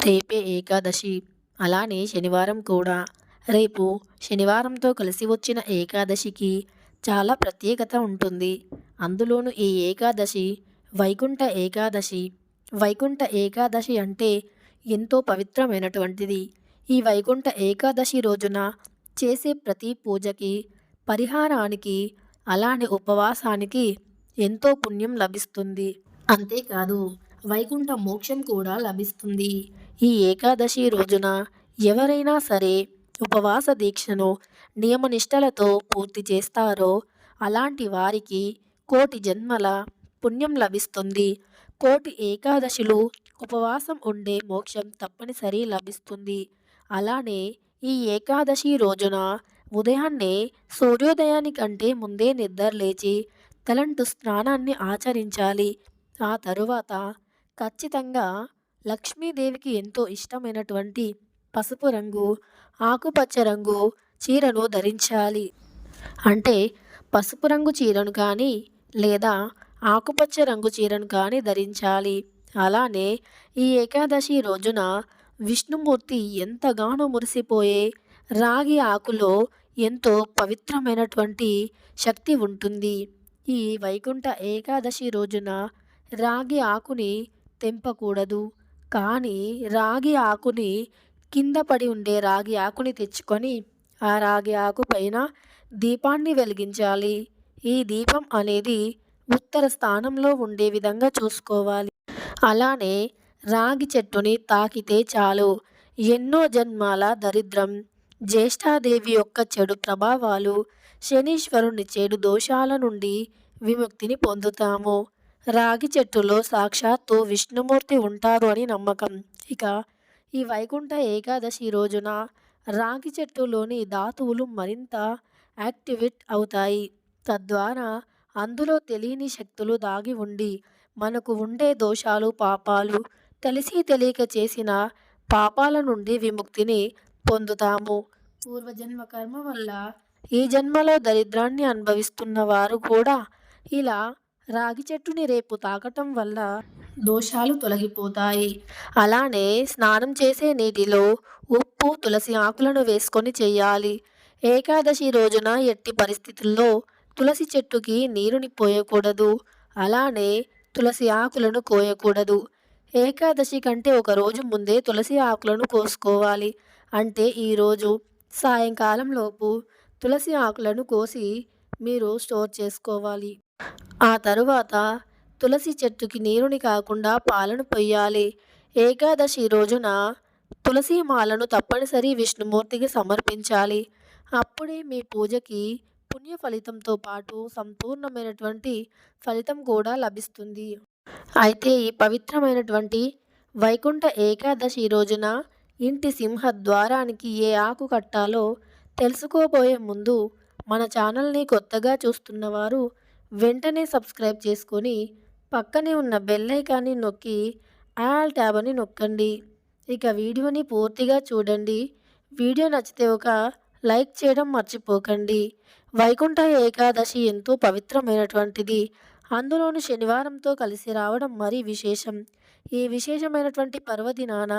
రేపే ఏకాదశి. అలానే శనివారం కూడా. రేపు శనివారంతో కలిసి వచ్చిన ఏకాదశికి చాలా ప్రత్యేకత ఉంటుంది. అందులోనూ ఈ ఏకాదశి వైకుంఠ ఏకాదశి. వైకుంఠ ఏకాదశి అంటే ఎంతో పవిత్రమైనటువంటిది. ఈ వైకుంఠ ఏకాదశి రోజున చేసే ప్రతి పూజకి పరిహారానికి అలానే ఉపవాసానికి ఎంతో పుణ్యం లభిస్తుంది. అంతేకాదు వైకుంఠ మోక్షం కూడా లభిస్తుంది. ఈ ఏకాదశి రోజున ఎవరైనా సరే ఉపవాస దీక్షను నియమనిష్టలతో పూర్తి చేస్తారో అలాంటి వారికి కోటి జన్మల పుణ్యం లభిస్తుంది. కోటి ఏకాదశులు ఉపవాసం ఉండే మోక్షం తప్పనిసరి లభిస్తుంది. అలానే ఈ ఏకాదశి రోజున ఉదయాన్నే సూర్యోదయానికంటే ముందే నిద్ర లేచి తలంటు స్నానాన్ని ఆచరించాలి. ఆ తరువాత ఖచ్చితంగా లక్ష్మీదేవికి ఎంతో ఇష్టమైనటువంటి పసుపు రంగు ఆకుపచ్చ రంగు చీరను ధరించాలి. అంటే పసుపు రంగు చీరను కానీ లేదా ఆకుపచ్చ రంగు చీరను కానీ ధరించాలి. అలానే ఈ ఏకాదశి రోజున విష్ణుమూర్తి ఎంతగానో మురిసిపోయే రాగి ఆకులో ఎంతో పవిత్రమైనటువంటి శక్తి ఉంటుంది. ఈ వైకుంఠ ఏకాదశి రోజున రాగి ఆకుని తెంపకూడదు. కానీ రాగి ఆకుని కింద పడి ఉండే రాగి ఆకుని తెచ్చుకొని ఆ రాగి ఆకు పైన దీపాన్ని వెలిగించాలి. ఈ దీపం అనేది ఉత్తర స్థానంలో ఉండే విధంగా చూసుకోవాలి. అలానే రాగి చెట్టుని తాకితే చాలు. ఎన్నో జన్మాల దరిద్రం జ్యేష్ఠాదేవి యొక్క చెడు ప్రభావాలు శనీశ్వరుని చెడు దోషాల నుండి విముక్తిని పొందుతాము. రాగి చెట్టులో సాక్షాత్తు విష్ణుమూర్తి ఉంటారు అని నమ్మకం. ఇక ఈ వైకుంఠ ఏకాదశి రోజున రాగి చెట్టులోని ధాతువులు మరింత యాక్టివేట్ అవుతాయి. తద్వారా అందులో తెలియని శక్తులు దాగి ఉండి మనకు ఉండే దోషాలు పాపాలు తెలిసి తెలియక చేసిన పాపాల నుండి విముక్తిని పొందుతాము. పూర్వజన్మ కర్మ వల్ల ఈ జన్మలో దరిద్రాన్ని అనుభవిస్తున్న వారు కూడా ఇలా రాగి చెట్టుని రేపు తాగటం వల్ల దోషాలు తొలగిపోతాయి. అలానే స్నానం చేసే నీటిలో ఉప్పు తులసి ఆకులను వేసుకొని చేయాలి. ఏకాదశి రోజున ఎట్టి పరిస్థితుల్లో తులసి చెట్టుకి నీరుని పోయకూడదు. అలానే తులసి ఆకులను కోయకూడదు. ఏకాదశి కంటే ఒక రోజు ముందే తులసి ఆకులను కోసుకోవాలి. అంటే ఈరోజు సాయంకాలం లోపు తులసి ఆకులను కోసి మీరు స్టోర్ చేసుకోవాలి. ఆ తరువాత తులసి చెట్టుకి నీరుని కాకుండా పాలను పొయ్యాలి. ఏకాదశి రోజున తులసి మాలను తప్పనిసరి విష్ణుమూర్తికి సమర్పించాలి. అప్పుడే మీ పూజకి పుణ్య ఫలితంతో పాటు సంపూర్ణమైనటువంటి ఫలితం కూడా లభిస్తుంది. అయితే ఈ పవిత్రమైనటువంటి వైకుంఠ ఏకాదశి రోజున ఇంటి సింహ ద్వారానికి ఏ ఆకు కట్టాలో తెలుసుకోబోయే ముందు మన ఛానల్ని కొత్తగా చూస్తున్నవారు వెంటనే సబ్స్క్రైబ్ చేసుకొని పక్కనే ఉన్న బెల్ ఐకాన్ని నొక్కి ఆల్ ట్యాబ్ అని నొక్కండి. ఇక వీడియోని పూర్తిగా చూడండి. వీడియో నచ్చితే ఒక లైక్ చేయడం మర్చిపోకండి. వైకుంఠ ఏకాదశి ఎంతో పవిత్రమైనటువంటిది. అందులోను శనివారంతో కలిసి రావడం మరీ విశేషం. ఈ విశేషమైనటువంటి పర్వదినాన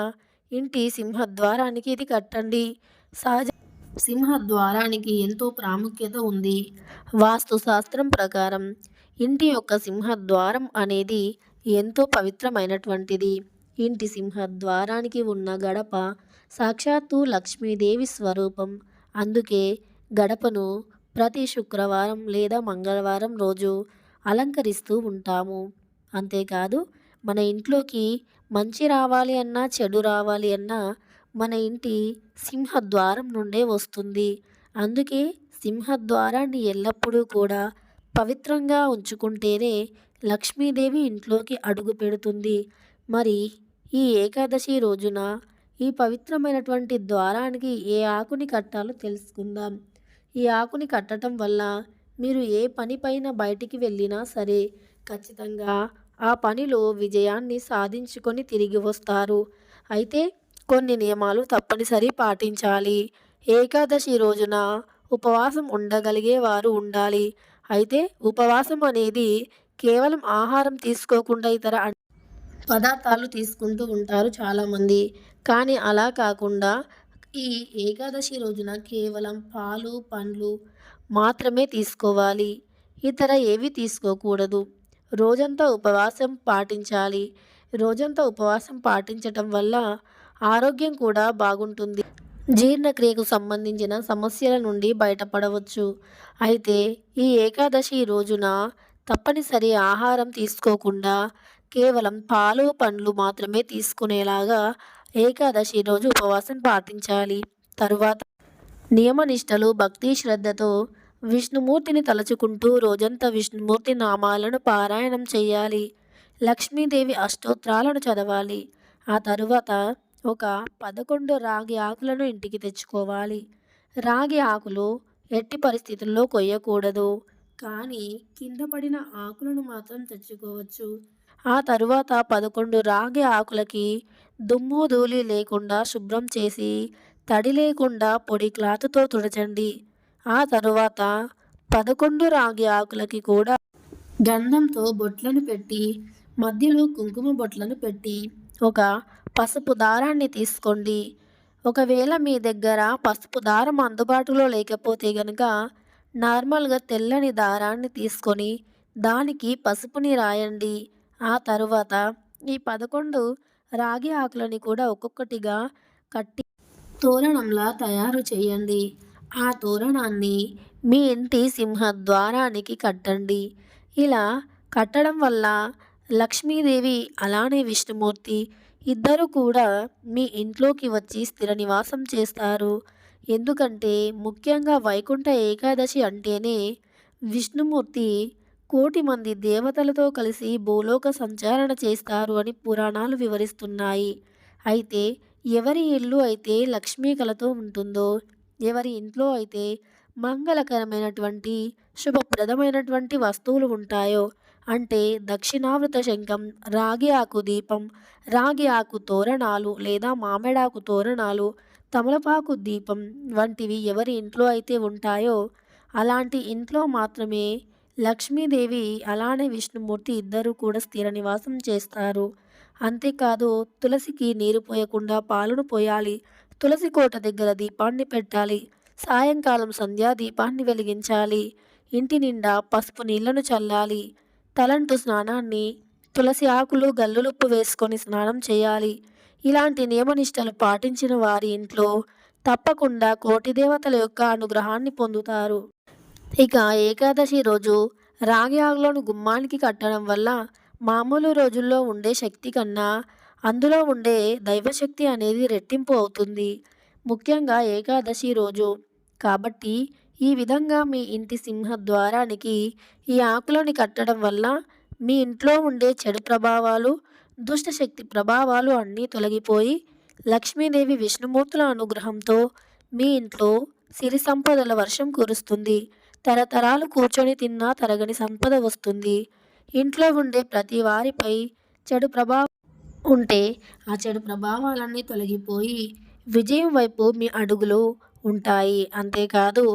ఇంటి సింహద్వారానికి ఇది కట్టండి. సహజ సింహద్వారానికి ఎంతో ప్రాముఖ్యత ఉంది. వాస్తుశాస్త్రం ప్రకారం ఇంటి యొక్క సింహద్వారం అనేది ఎంతో పవిత్రమైనటువంటిది. ఇంటి సింహద్వారానికి ఉన్న గడప సాక్షాత్తు లక్ష్మీదేవి స్వరూపం. అందుకే గడపను ప్రతి శుక్రవారం లేదా మంగళవారం రోజు అలంకరిస్తూ ఉంటాము. అంతేకాదు మన ఇంట్లోకి మంచి రావాలి అన్నా చెడు రావాలి అన్నా మన ఇంటి సింహద్వారం నుండే వస్తుంది. అందుకే సింహద్వారాన్ని ఎల్లప్పుడూ కూడా పవిత్రంగా ఉంచుకుంటేనే లక్ష్మీదేవి ఇంట్లోకి అడుగు పెడుతుంది. మరి ఈ ఏకాదశి రోజున ఈ పవిత్రమైనటువంటి ద్వారానికి ఏ ఆకుని కట్టాలో తెలుసుకుందాం. ఈ ఆకుని కట్టడం వల్ల మీరు ఏ పనిపైన బయటికి వెళ్ళినా సరే ఖచ్చితంగా ఆ పనిలో విజయాన్ని సాధించుకొని తిరిగి వస్తారు. అయితే కొన్ని నియమాలు తప్పనిసరి పాటించాలి. ఏకాదశి రోజున ఉపవాసం ఉండగలిగే వారు ఉండాలి. అయితే ఉపవాసం అనేది కేవలం ఆహారం తీసుకోకుండా ఇతర పదార్థాలు తీసుకుంటూ ఉంటారు చాలామంది. కానీ అలా కాకుండా ఈ ఏకాదశి రోజున కేవలం పాలు పండ్లు మాత్రమే తీసుకోవాలి. ఇతర ఏవి తీసుకోకూడదు. రోజంతా ఉపవాసం పాటించాలి. రోజంతా ఉపవాసం పాటించటం వల్ల ఆరోగ్యం కూడా బాగుంటుంది. జీర్ణక్రియకు సంబంధించిన సమస్యల నుండి బయటపడవచ్చు. అయితే ఈ ఏకాదశి రోజున తప్పనిసరి ఆహారం తీసుకోకుండా కేవలం పాలు పండ్లు మాత్రమే తీసుకునేలాగా ఏకాదశి రోజు ఉపవాసం పాటించాలి. తరువాత నియమనిష్టలు భక్తి శ్రద్ధతో విష్ణుమూర్తిని తలుచుకుంటూ రోజంతా విష్ణుమూర్తి నామాలను పారాయణం చేయాలి. లక్ష్మీదేవి అష్టోత్రాలను చదవాలి. ఆ తరువాత ఒక పదకొండు రాగి ఆకులను ఇంటికి తెచ్చుకోవాలి. రాగి ఆకులు ఎట్టి పరిస్థితుల్లో కొయ్యకూడదు. కానీ కింద పడిన ఆకులను మాత్రం తెచ్చుకోవచ్చు. ఆ తరువాత పదకొండు రాగి ఆకులకి దుమ్ము ధూళి లేకుండా శుభ్రం చేసి తడి లేకుండా పొడి క్లాత్తో తుడచండి. ఆ తరువాత పదకొండు రాగి ఆకులకి కూడా గంధంతో బొట్లను పెట్టి మధ్యలో కుంకుమ బొట్లను పెట్టి ఒక పసుపు దారాన్ని తీసుకోండి. ఒకవేళ మీ దగ్గర పసుపు దారం అందుబాటులో లేకపోతే గనక నార్మల్గా తెల్లని దారాన్ని తీసుకొని దానికి పసుపుని రాయండి. ఆ తరువాత ఈ పదకొండు రాగి ఆకులని కూడా ఒక్కొక్కటిగా కట్టి తోరణంలా తయారు చేయండి. ఆ తోరణాన్ని మీ ఇంటి సింహద్వారానికి కట్టండి. ఇలా కట్టడం వల్ల లక్ష్మీదేవి అలానే విష్ణుమూర్తి ఇద్దరు కూడా మీ ఇంట్లోకి వచ్చి స్థిర నివాసం చేస్తారు. ఎందుకంటే ముఖ్యంగా వైకుంఠ ఏకాదశి అంటేనే విష్ణుమూర్తి కోటి మంది దేవతలతో కలిసి భూలోక సంచారణ చేస్తారు అని పురాణాలు వివరిస్తున్నాయి. అయితే ఎవరి ఇల్లు అయితే లక్ష్మీ కలతో ఉంటుందో ఎవరి ఇంట్లో అయితే మంగళకరమైనటువంటి శుభప్రదమైనటువంటి వస్తువులు ఉంటాయో అంటే దక్షిణావృత శంఖం రాగి ఆకు దీపం రాగి ఆకు తోరణాలు లేదా మామిడాకు తోరణాలు తమలపాకు దీపం వంటివి ఎవరి ఇంట్లో అయితే ఉంటాయో అలాంటి ఇంట్లో మాత్రమే లక్ష్మీదేవి అలానే విష్ణుమూర్తి ఇద్దరూ కూడా స్థిర నివాసం చేస్తారు. అంతేకాదు తులసికి నీరు పోయకుండా పాలను పోయాలి తులసి కోట దగ్గర దీపాన్ని పెట్టాలి సాయంకాలం సంధ్యా దీపాన్ని వెలిగించాలి ఇంటి నిండా పసుపు నీళ్ళను చల్లాలి తలంటు స్నానాన్ని తులసి ఆకులు గల్లులుప్పు వేసుకొని స్నానం చేయాలి. ఇలాంటి నియమనిష్టలు పాటించిన వారి ఇంట్లో తప్పకుండా కోటి దేవతల యొక్క అనుగ్రహాన్ని పొందుతారు. ఇక ఏకాదశి రోజు రాగి ఆకులను గుమ్మానికి కట్టడం వల్ల మామూలు రోజుల్లో ఉండే శక్తి కన్నా అందులో ఉండే దైవశక్తి అనేది రెట్టింపు అవుతుంది. ముఖ్యంగా ఏకాదశి రోజు. కాబట్టి ఈ విధంగా మీ ఇంటి సింహద్వారానికి ఈ ఆకులని కట్టడం వల్ల మీ ఇంట్లో ఉండే చెడు ప్రభావాలు దుష్టశక్తి ప్రభావాలు అన్నీ తొలగిపోయి లక్ష్మీదేవి విష్ణుమూర్తుల అనుగ్రహంతో మీ ఇంట్లో సిరి సంపదల వర్షం కురుస్తుంది. తరతరాలు కూర్చొని తిన్నా తరగని సంపద వస్తుంది. ఇంట్లో ఉండే ప్రతి వారిపై చెడు ప్రభావం ఉంటే ఆ చెడు ప్రభావాలన్నీ తొలగిపోయి విజయం వైపు మీ అడుగులు ఉంటాయి. అంతేకాదు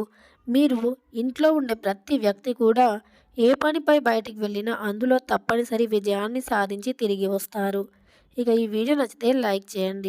మీరు ఇంట్లో ఉండే ప్రతి వ్యక్తి కూడా ఏ పనిపై బయటికి వెళ్ళినా అందులో తప్పనిసరి విజయాన్ని సాధించి తిరిగి వస్తారు. ఇక ఈ వీడియో నచ్చితే లైక్ చేయండి.